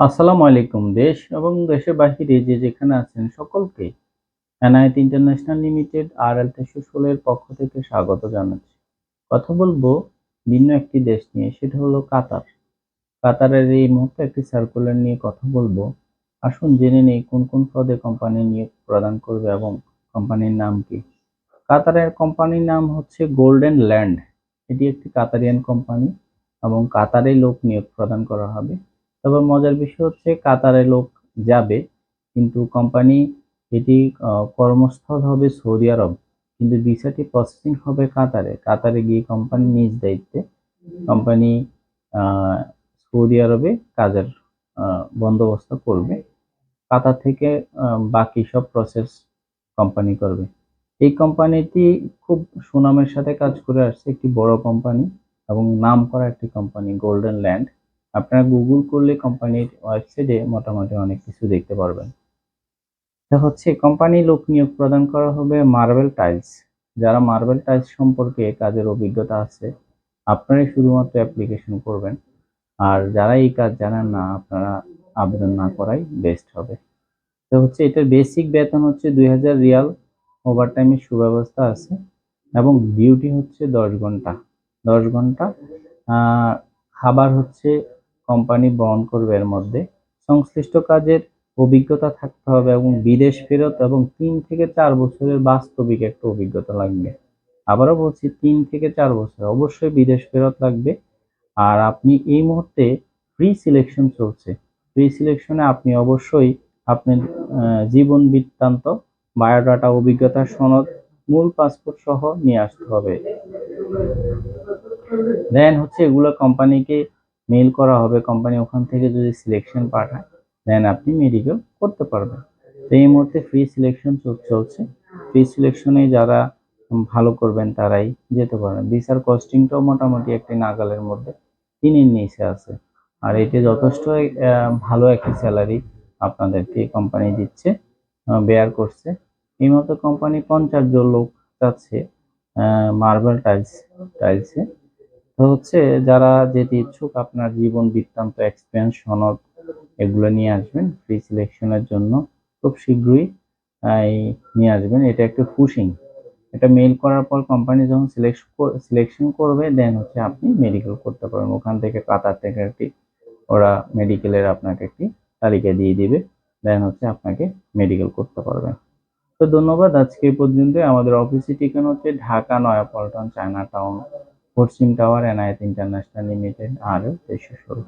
আসসালামু আলাইকুম, দেশ এবং দেশের বাহিরে যে যেখানে আছেন সকলকে NIT international limited R L তেইশশো ষোলোর পক্ষ থেকে স্বাগত জানাচ্ছি। কথা বলব ভিন্ন একটি দেশ নিয়ে, সেটা হলো কাতার। কাতারের এই মুহূর্তে একটি সার্কুলার নিয়ে কথা বলব। আসুন জেনে নেই কোন কোন পদে কোম্পানি নিয়োগ প্রদান করবে এবং কোম্পানির নাম কি। কাতারের কোম্পানির নাম হচ্ছে গোল্ডেন ল্যান্ড এটি একটি কাতারিয়ান কোম্পানি এবং কাতারে লোক নিয়োগ প্রদান করা হবে। তবে মজার বিষয় হচ্ছে কাতারে লোক যাবে, কিন্তু কোম্পানি এটি কর্মস্থল হবে সৌদি আরব, কিন্তু ভিসাটি প্রসেসিং হবে কাতারে। কাতারে গিয়ে কোম্পানি নিজ দায়িত্বে কোম্পানি সৌদি আরবে কাজের বন্দোবস্ত করবে। কাতার থেকে বাকি সব প্রসেস কোম্পানি করবে। এই কোম্পানিটি খুব সুনামের সাথে কাজ করে আসছে, একটি বড় কোম্পানি এবং নাম করা একটি কোম্পানি গোল্ডেন ল্যান্ড আপনারা গুগল করলে কোম্পানির ওয়েবসাইটে মোটামুটি অনেক কিছু দেখতে পারবেন। এটা হচ্ছে কোম্পানি লোক নিয়োগ প্রদান করা হবে মার্বেল টাইলস যারা মার্বেল টাইলস সম্পর্কে কাজের অভিজ্ঞতা আছে, আপনারাই শুধুমাত্র অ্যাপ্লিকেশন করবেন। আর যারা এই কাজ জানেন না, আপনারা আবেদন না করাই বেস্ট হবে। তো হচ্ছে এটার বেসিক বেতন হচ্ছে দুই হাজার রিয়াল। ওভারটাইমের সুব্যবস্থা আছে এবং ডিউটি হচ্ছে দশ ঘণ্টা। দশ ঘণ্টা খাবার হচ্ছে কোম্পানি বহন করবে এর মধ্যে। সংশ্লিষ্ট কাজের অভিজ্ঞতা থাকতে হবে এবং বিদেশ ফেরত এবং তিন থেকে চার বছরের বাস্তবিক একটা অভিজ্ঞতা লাগবে। আবারও বলছি, তিন থেকে চার বছর। অবশ্যই বিদেশ ফেরত লাগবে। আর আপনি এই মুহূর্তে প্রি সিলেকশন চলছে। প্রি সিলেকশনে আপনি অবশ্যই আপনার জীবন বৃত্তান্ত বায়োডাটা অভিজ্ঞতা, সনদ, মূল পাসপোর্ট সহ নিয়ে আসতে হবে। দেন হচ্ছে এগুলো কোম্পানিকে মেল করা হবে কোম্পানি ওখান থেকে যদি সিলেকশন পাঠায় দেন আপনি মেডিকেল করতে পারবেন। তো এই মুহূর্তে ফ্রি সিলেকশন চলছে। ফ্রি সিলেকশনে যারা ভালো করবেন তারাই যেতে পারেন। ভিসার কস্টিংটাও মোটামুটি একটি নাগালের মধ্যে তিনের নিচে আছে। আর এটি যথেষ্ট ভালো একটি স্যালারি আপনাদেরকে কোম্পানি দিচ্ছে বেয়ার করছে। এই মতো কোম্পানি পঞ্চাশ জন লোক যাচ্ছে মার্বেল টাইলস টাইলসে তো হচ্ছে যারা যেতে ইচ্ছুক আপনার জীবন বৃত্তান্ত এক্সপিরিয়েন্স সনদ এগুলো নিয়ে আসবেন। ফ্রি সিলেকশনের জন্য খুব শীঘ্রই নিয়ে আসবেন। এটা একটা পুশিং এটা মেল করার পর কোম্পানি যখন সিলেক্ট সিলেকশন করবে দেন হচ্ছে আপনি মেডিকেল করতে পারবেন। ওখান থেকে কাতার থেকে একটি, ওরা মেডিকেলের আপনাকে একটি তালিকা দিয়ে দিবে। দেন হচ্ছে আপনাকে মেডিকেল করতে পারবেন তো ধন্যবাদ আজকে পর্যন্ত আমাদের অফিসের ঠিকানা হচ্ছে ঢাকা, নয়াপল্টন চায়না টাউন পশ্চিম tower NIS international limited R তেইশশো ষোলো